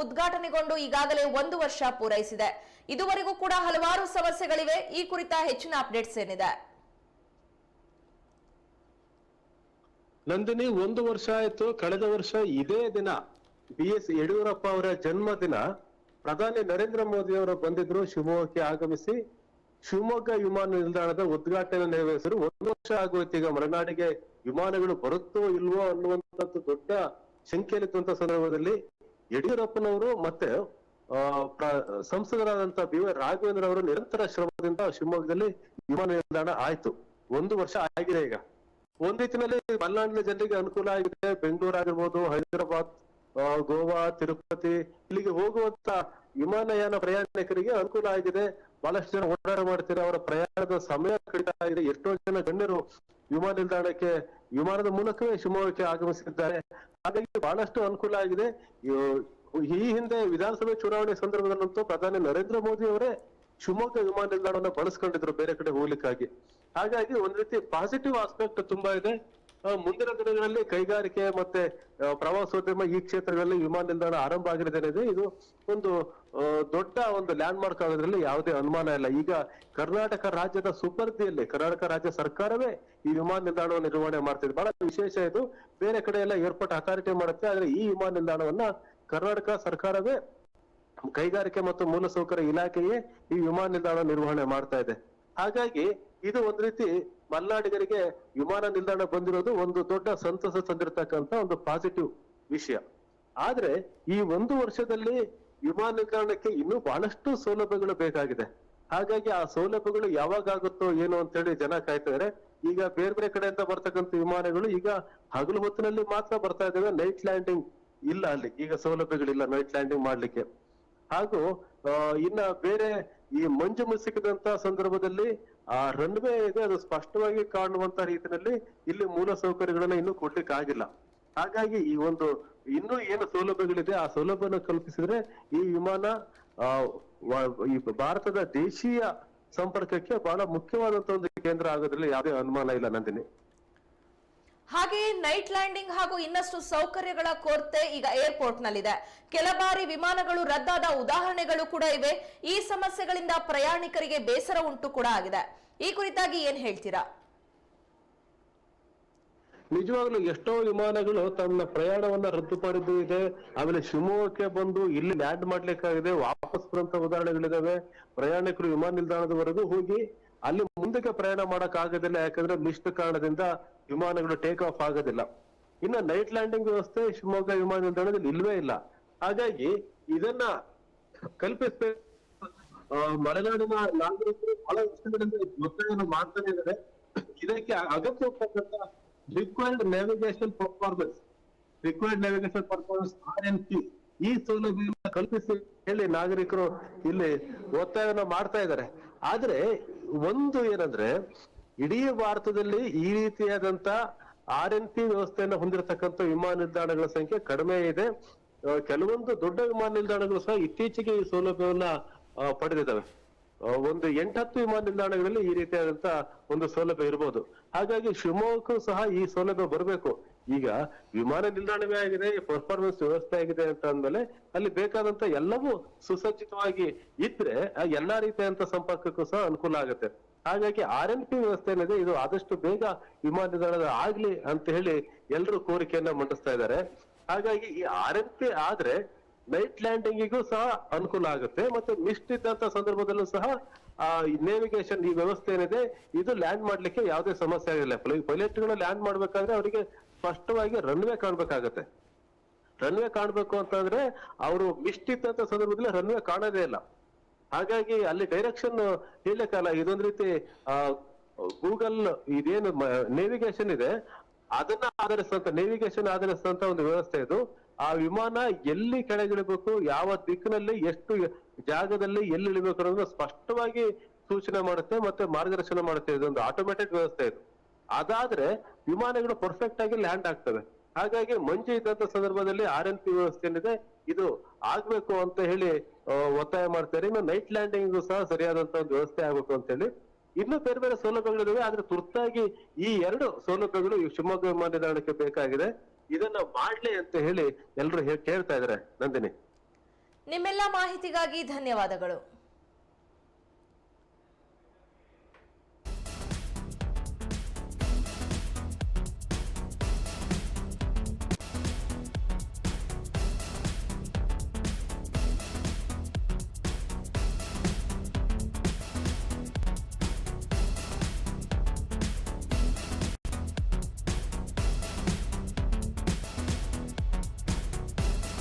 ಉದ್ಘಾಟನೆಗೊಂಡು ಈಗಾಗಲೇ ಒಂದು ವರ್ಷ ಪೂರೈಸಿದೆ. ಇದುವರೆಗೂ ಕೂಡ ಹಲವಾರು ಸಮಸ್ಯೆಗಳಿವೆ. ಈ ಕುರಿತ ಹೆಚ್ಚಿನ ಅಪ್ಡೇಟ್ಸ್ ಏನಿದೆ? ನಂದಿನಿ, ಒಂದು ವರ್ಷ ಆಯ್ತು. ಕಳೆದ ವರ್ಷ ಇದೇ ದಿನ ಬಿ ಎಸ್ ಯಡಿಯೂರಪ್ಪ ಅವರ ಜನ್ಮದಿನ, ಪ್ರಧಾನಿ ನರೇಂದ್ರ ಮೋದಿ ಅವರು ಬಂದಿದ್ರು ಶಿವಮೊಗ್ಗಕ್ಕೆ ಆಗಮಿಸಿ. ಶಿವಮೊಗ್ಗ ವಿಮಾನ ನಿಲ್ದಾಣದ ಉದ್ಘಾಟನೆ ನೆರವೇರಿಸಿದ್ರು. ಒಂದು ವರ್ಷ ಆಗೋಯ್ತು. ಈಗ ಮಲೆನಾಡಿಗೆ ವಿಮಾನಗಳು ಬರುತ್ತೋ ಇಲ್ವೋ ಅನ್ನುವಂಥದ್ದು ದೊಡ್ಡ ಶಂಕೆಯಲ್ಲಿದ್ದಂತ ಸಂದರ್ಭದಲ್ಲಿ ಯಡಿಯೂರಪ್ಪನವರು ಮತ್ತೆ ಸಂಸದರಾದಂತ ಬಿ ವೈ ರಾಘವೇಂದ್ರ ಅವರು ನಿರಂತರ ಶ್ರಮದಿಂದ ಶಿವಮೊಗ್ಗದಲ್ಲಿ ವಿಮಾನ ನಿಲ್ದಾಣ ಆಯ್ತು. ಒಂದು ವರ್ಷ ಆಗಿದೆ ಈಗ. ಒಂದ್ ರೀತಿನಲ್ಲಿ ಮಲೆನಾಡಿನ ಜನರಿಗೆ ಅನುಕೂಲ ಆಗಿದೆ. ಬೆಂಗಳೂರು ಆಗಿರ್ಬೋದು, ಹೈದರಾಬಾದ್ ಗೋವಾ, ತಿರುಪತಿ, ಇಲ್ಲಿಗೆ ಹೋಗುವಂತ ವಿಮಾನಯಾನ ಪ್ರಯಾಣಿಕರಿಗೆ ಅನುಕೂಲ ಆಗಿದೆ. ಬಹಳಷ್ಟು ಜನ ಓಡಾಟ ಮಾಡ್ತಾರೆ ಅವರ ಪ್ರಯಾಣದ ಸಮಯ ಕಡಿತ ಆಗಿದೆ. ಎಷ್ಟೋ ಜನ ಗಣ್ಯರು ವಿಮಾನ ನಿಲ್ದಾಣಕ್ಕೆ, ವಿಮಾನದ ಮೂಲಕವೇ ಶಿವಮೊಗ್ಗಕ್ಕೆ ಆಗಮಿಸಿದ್ದಾರೆ. ಹಾಗಾಗಿ ಬಹಳಷ್ಟು ಅನುಕೂಲ ಆಗಿದೆ. ಈ ಹಿಂದೆ ವಿಧಾನಸಭೆ ಚುನಾವಣೆ ಸಂದರ್ಭದಲ್ಲಂತೂ ಪ್ರಧಾನಿ ನರೇಂದ್ರ ಮೋದಿ ಅವರೇ ಶಿವಮೊಗ್ಗ ವಿಮಾನ ನಿಲ್ದಾಣವನ್ನ ಬಳಸ್ಕೊಂಡಿದ್ರು ಬೇರೆ ಕಡೆ ಹೋಗ್ಲಿಕ್ಕಾಗಿ. ಹಾಗಾಗಿ ಒಂದ್ ರೀತಿ ಪಾಸಿಟಿವ್ ಆಸ್ಪೆಕ್ಟ್ ತುಂಬಾ ಇದೆ. ಮುಂದಿನ ದಿನಗಳಲ್ಲಿ ಕೈಗಾರಿಕೆ ಮತ್ತೆ ಪ್ರವಾಸೋದ್ಯಮ ಈ ಕ್ಷೇತ್ರಗಳಲ್ಲಿ ವಿಮಾನ ನಿಲ್ದಾಣ ಆರಂಭ ಆಗಿರೋದೇನಿದೆ, ಇದು ಒಂದು ದೊಡ್ಡ ಒಂದು ಲ್ಯಾಂಡ್ ಮಾರ್ಕ್ ಆಗೋದ್ರಲ್ಲಿ ಯಾವುದೇ ಅನುಮಾನ ಇಲ್ಲ. ಈಗ ಕರ್ನಾಟಕ ರಾಜ್ಯದ ಸುಪರ್ದಿಯಲ್ಲಿ, ಕರ್ನಾಟಕ ರಾಜ್ಯ ಸರ್ಕಾರವೇ ಈ ವಿಮಾನ ನಿಲ್ದಾಣವನ್ನು ನಿರ್ವಹಣೆ ಮಾಡ್ತಿದೆ. ಬಹಳ ವಿಶೇಷ ಇದು. ಬೇರೆ ಕಡೆ ಎಲ್ಲ ಏರ್ಪೋರ್ಟ್ ಅಥಾರಿಟಿ ಮಾಡುತ್ತೆ, ಆದ್ರೆ ಈ ವಿಮಾನ ನಿಲ್ದಾಣವನ್ನ ಕರ್ನಾಟಕ ಸರ್ಕಾರವೇ ಕೈಗಾರಿಕೆ ಮತ್ತು ಮೂಲಸೌಕರ್ಯ ಇಲಾಖೆಯೇ ಈ ವಿಮಾನ ನಿಲ್ದಾಣ ನಿರ್ವಹಣೆ ಮಾಡ್ತಾ ಇದೆ. ಹಾಗಾಗಿ ಇದು ಒಂದ್ ರೀತಿ ಮಲ್ನಾಡಿಗರಿಗೆ ವಿಮಾನ ನಿಲ್ದಾಣ ಬಂದಿರೋದು ಒಂದು ದೊಡ್ಡ ಸಂತಸ ತಂದಿರತಕ್ಕಂತ ಒಂದು ಪಾಸಿಟಿವ್ ವಿಷಯ. ಆದ್ರೆ ಈ ಒಂದು ವರ್ಷದಲ್ಲಿ ವಿಮಾನ ನಿಲ್ದಾಣಕ್ಕೆ ಇನ್ನೂ ಬಹಳಷ್ಟು ಸೌಲಭ್ಯಗಳು ಬೇಕಾಗಿದೆ. ಹಾಗಾಗಿ ಆ ಸೌಲಭ್ಯಗಳು ಯಾವಾಗ ಆಗುತ್ತೋ ಏನು ಅಂತ ಹೇಳಿ ಜನ ಕಾಯ್ತಿದ್ದಾರೆ ಈಗ ಬೇರೆ ಬೇರೆ ಕಡೆಯಿಂದ ಬರ್ತಕ್ಕಂತ ವಿಮಾನಗಳು ಈಗ ಹಗಲು ಹೊತ್ತಿನಲ್ಲಿ ಮಾತ್ರ ಬರ್ತಾ ಇದ್ದಾವೆ ನೈಟ್ ಲ್ಯಾಂಡಿಂಗ್ ಇಲ್ಲ ಅಲ್ಲಿ. ಈಗ ಸೌಲಭ್ಯಗಳಿಲ್ಲ ನೈಟ್ ಲ್ಯಾಂಡಿಂಗ್ ಮಾಡ್ಲಿಕ್ಕೆ. ಹಾಗೂ ಇನ್ನ ಬೇರೆ ಈ ಮಂಜು ಮುಸುಕಿದಂತ ಸಂದರ್ಭದಲ್ಲಿ ಆ ರನ್ವೇ ಇದೆ, ಅದು ಸ್ಪಷ್ಟವಾಗಿ ಕಾಣುವಂತ ರೀತಿಯಲ್ಲಿ ಇಲ್ಲಿ ಮೂಲ ಸೌಕರ್ಯಗಳನ್ನ ಇನ್ನೂ ಕೊಡ್ಲಿಕ್ಕೆ ಆಗಿಲ್ಲ ಹಾಗಾಗಿ ಈ ಒಂದು ಇನ್ನೂ ಏನು ಸೌಲಭ್ಯಗಳಿದೆ, ಆ ಸೌಲಭ್ಯನ ಕಲ್ಪಿಸಿದ್ರೆ ಈ ವಿಮಾನ ಈ ಭಾರತದ ದೇಶೀಯ ಸಂಪರ್ಕಕ್ಕೆ ಬಹಳ ಮುಖ್ಯವಾದಂತ ಒಂದು ಕೇಂದ್ರ ಆಗೋದ್ರಲ್ಲಿ ಯಾವುದೇ ಅನುಮಾನ ಇಲ್ಲ ನಂದಿನಿ. ಹಾಗೆಯೇ ನೈಟ್ ಲ್ಯಾಂಡಿಂಗ್ ಹಾಗೂ ಇನ್ನಷ್ಟು ಸೌಕರ್ಯಗಳ ಕೊರತೆ ಈಗ ಏರ್ಪೋರ್ಟ್ ನಲ್ಲಿದೆ ಕೆಲ ಬಾರಿ ವಿಮಾನಗಳು ರದ್ದಾದ ಉದಾಹರಣೆಗಳು ಕೂಡ ಇವೆ. ಈ ಸಮಸ್ಯೆಗಳಿಂದ ಪ್ರಯಾಣಿಕರಿಗೆ ಬೇಸರ ಉಂಟು ಕೂಡ ಆಗಿದೆ. ಈ ಕುರಿತಾಗಿ ಏನ್ ಹೇಳ್ತೀರಾ? ನಿಜವಾಗ್ಲೂ ಎಷ್ಟೋ ವಿಮಾನಗಳು ತನ್ನ ಪ್ರಯಾಣವನ್ನ ರದ್ದು ಮಾಡಿದ್ದು ಇದೆ. ಆಮೇಲೆ ಶಿವಮೊಗ್ಗಕ್ಕೆ ಬಂದು ಇಲ್ಲಿ ಲ್ಯಾಂಡ್ ಮಾಡ್ಲಿಕ್ಕಾಗಿದೆ. ವಾಪಸ್ ಬರುವಂತ ಉದಾಹರಣೆಗಳಿದಾವೆ. ಪ್ರಯಾಣಿಕರು ವಿಮಾನ ನಿಲ್ದಾಣದವರೆಗೂ ಹೋಗಿ ಅಲ್ಲಿ ಮುಂದಕ್ಕೆ ಪ್ರಯಾಣ ಮಾಡಕ್ ಆಗೋದಿಲ್ಲ, ಯಾಕಂದ್ರೆ ಮಿಸ್ಟ್ ಕಾರಣದಿಂದ ವಿಮಾನಗಳು ಟೇಕ್ ಆಫ್ ಆಗೋದಿಲ್ಲ. ಇನ್ನು ನೈಟ್ ಲ್ಯಾಂಡಿಂಗ್ ವ್ಯವಸ್ಥೆ ಶಿವಮೊಗ್ಗ ವಿಮಾನ ನಿಲ್ದಾಣದಲ್ಲಿ ಇಲ್ವೇ ಇಲ್ಲ. ಹಾಗಾಗಿ ಇದನ್ನ ಕಲ್ಪಿಸಬೇಕು. ಮಲೆನಾಡಿನ ನಾಗರಿಕರು ಬಹಳ ವರ್ಷಗಳಿಂದ ಒತ್ತಾಯವನ್ನು ಮಾಡ್ತಾನೆ ಇದ್ದಾರೆ. ಇದಕ್ಕೆ ಅಗತ್ಯ required navigation performance required navigation performance R N P ಈ ಸೌಲಭ್ಯ ಕಲ್ಪಿಸಿ ಹೇಳಿ ನಾಗರಿಕರು ಇಲ್ಲಿ ಒತ್ತಾಯವನ್ನ ಮಾಡ್ತಾ ಇದ್ದಾರೆ. ಆದ್ರೆ ಒಂದು ಏನಂದ್ರೆ, ಇಡೀ ಭಾರತದಲ್ಲಿ ಈ ರೀತಿಯಾದಂತ ಆರ್ ಎನ್ ಪಿ ವ್ಯವಸ್ಥೆಯನ್ನು ಹೊಂದಿರತಕ್ಕಂಥ ವಿಮಾನ ನಿಲ್ದಾಣಗಳ ಸಂಖ್ಯೆ ಕಡಿಮೆ ಇದೆ. ಕೆಲವೊಂದು ದೊಡ್ಡ ವಿಮಾನ ನಿಲ್ದಾಣಗಳು ಸಹ ಇತ್ತೀಚೆಗೆ ಈ ಸೌಲಭ್ಯವನ್ನ ಪಡೆದಿದ್ದಾವೆ. ಒಂದು ಎಂಟತ್ತು ವಿಮಾನ ನಿಲ್ದಾಣಗಳಲ್ಲಿ ಈ ರೀತಿಯಾದಂತ ಒಂದು ಸೌಲಭ್ಯ ಇರಬಹುದು ಹಾಗಾಗಿ ಶಿವಮೊಗ್ಗಕ್ಕೂ ಸಹ ಈ ಸೌಲಭ್ಯ ಬರಬೇಕು. ಈಗ ವಿಮಾನ ನಿಲ್ದಾಣವೇ ಆಗಿದೆ ಪರ್ಫಾರ್ಮೆನ್ಸ್ ವ್ಯವಸ್ಥೆ ಆಗಿದೆ ಅಂತ ಅಂದ್ಮೇಲೆ ಅಲ್ಲಿ ಬೇಕಾದಂತ ಎಲ್ಲವೂ ಸುಸಜ್ಜಿತವಾಗಿ ಇದ್ರೆ ಎಲ್ಲಾ ರೀತಿಯಾದಂತ ಸಂಪರ್ಕಕ್ಕೂ ಸಹ ಅನುಕೂಲ ಆಗುತ್ತೆ. ಹಾಗಾಗಿ ಆರ್ ಎನ್ ಪಿ ವ್ಯವಸ್ಥೆ ಏನಿದೆ, ಇದು ಆದಷ್ಟು ಬೇಗ ವಿಮಾನ ನಿಲ್ದಾಣದ ಆಗ್ಲಿ ಅಂತ ಹೇಳಿ ಎಲ್ಲರೂ ಕೋರಿಕೆಯನ್ನ ಮಂಡಿಸ್ತಾ ಇದ್ದಾರೆ. ಹಾಗಾಗಿ ಈ ಆರ್ ಎನ್ ಪಿ ಆದ್ರೆ ನೈಟ್ ಲ್ಯಾಂಡಿಂಗಿಗೂ ಸಹ ಅನುಕೂಲ ಆಗುತ್ತೆ. ಮತ್ತೆ ಮಿಸ್ಟ್ ಇದ್ದಂತ ಸಂದರ್ಭದಲ್ಲೂ ಸಹ, ಆ ನೇವಿಗೇಷನ್ ಈ ವ್ಯವಸ್ಥೆ ಏನಿದೆ, ಇದು ಲ್ಯಾಂಡ್ ಮಾಡ್ಲಿಕ್ಕೆ ಯಾವುದೇ ಸಮಸ್ಯೆ ಆಗಿಲ್ಲ. ಪೈಲಟ್ಗಳು ಲ್ಯಾಂಡ್ ಮಾಡ್ಬೇಕಾದ್ರೆ ಅವರಿಗೆ ಸ್ಪಷ್ಟವಾಗಿ ರನ್ವೇ ಕಾಣ್ಬೇಕಾಗತ್ತೆ. ರನ್ವೇ ಕಾಣ್ಬೇಕು ಅಂತಂದ್ರೆ ಅವರು ಮಿಸ್ಟ್ ಇದ್ದಂತ ಸಂದರ್ಭದಲ್ಲಿ ರನ್ವೇ ಕಾಣೋದೇ ಇಲ್ಲ. ಹಾಗಾಗಿ ಅಲ್ಲಿ ಡೈರೆಕ್ಷನ್ ಹೇಳಕ್ಕಲ್ಲ ಇದೊಂದ್ ರೀತಿ ಗೂಗಲ್ ಇದೇನು ನೇವಿಗೇಷನ್ ಇದೆ. ಅದನ್ನ ಆಧರಿಸಿದಂತ ನೇವಿಗೇಷನ್ ಆಧರಿಸಿದಂತ ಒಂದು ವ್ಯವಸ್ಥೆ ಇದು. ಆ ವಿಮಾನ ಎಲ್ಲಿ ಕೆಳಗಿಳಿಬೇಕು, ಯಾವ ದಿಕ್ಕಿನಲ್ಲಿ ಎಷ್ಟು ಜಾಗದಲ್ಲಿ ಎಲ್ಲಿ ಇಳಿಬೇಕು ಅನ್ನೋದನ್ನ ಸ್ಪಷ್ಟವಾಗಿ ಸೂಚನೆ ಮಾಡುತ್ತೆ ಮತ್ತೆ ಮಾರ್ಗದರ್ಶನ ಮಾಡುತ್ತೆ. ಇದೊಂದು ಆಟೋಮೆಟಿಕ್ ವ್ಯವಸ್ಥೆ ಇದು. ಅದಾದ್ರೆ ವಿಮಾನಗಳು ಪರ್ಫೆಕ್ಟ್ ಆಗಿ ಲ್ಯಾಂಡ್ ಆಗ್ತವೆ. ಹಾಗಾಗಿ ಮಂಜು ಇದ್ದಂತ ಸಂದರ್ಭದಲ್ಲಿ ಆರ್ ಎನ್ ಪಿ ವ್ಯವಸ್ಥೆ ಏನಿದೆ, ಇದು ಆಗ್ಬೇಕು ಅಂತ ಹೇಳಿ ಒತ್ತಾಯ ಮಾಡ್ತಾರೆ. ಇನ್ನು ನೈಟ್ ಲ್ಯಾಂಡಿಂಗ್ ಸಹ ಸರಿಯಾದಂತ ಒಂದು ವ್ಯವಸ್ಥೆ ಆಗ್ಬೇಕು ಅಂತ ಹೇಳಿ. ಇನ್ನು ಬೇರೆ ಬೇರೆ ಸೌಲಭ್ಯಗಳಿದಾವೆ, ಆದ್ರೆ ತುರ್ತಾಗಿ ಈ ಎರಡು ಸೌಲಭ್ಯಗಳು ಶಿವಮೊಗ್ಗ ವಿಮಾನ ನಿಲ್ದಾಣಕ್ಕೆ ಬೇಕಾಗಿದೆ. ಇದನ್ನ ಮಾಡ್ಲಿ ಅಂತ ಹೇಳಿ ಎಲ್ರು ಕೇಳ್ತಾ ಇದಾರೆ ನಂದಿನಿ. ನಿಮ್ಮೆಲ್ಲ ಮಾಹಿತಿಗಾಗಿ ಧನ್ಯವಾದಗಳು.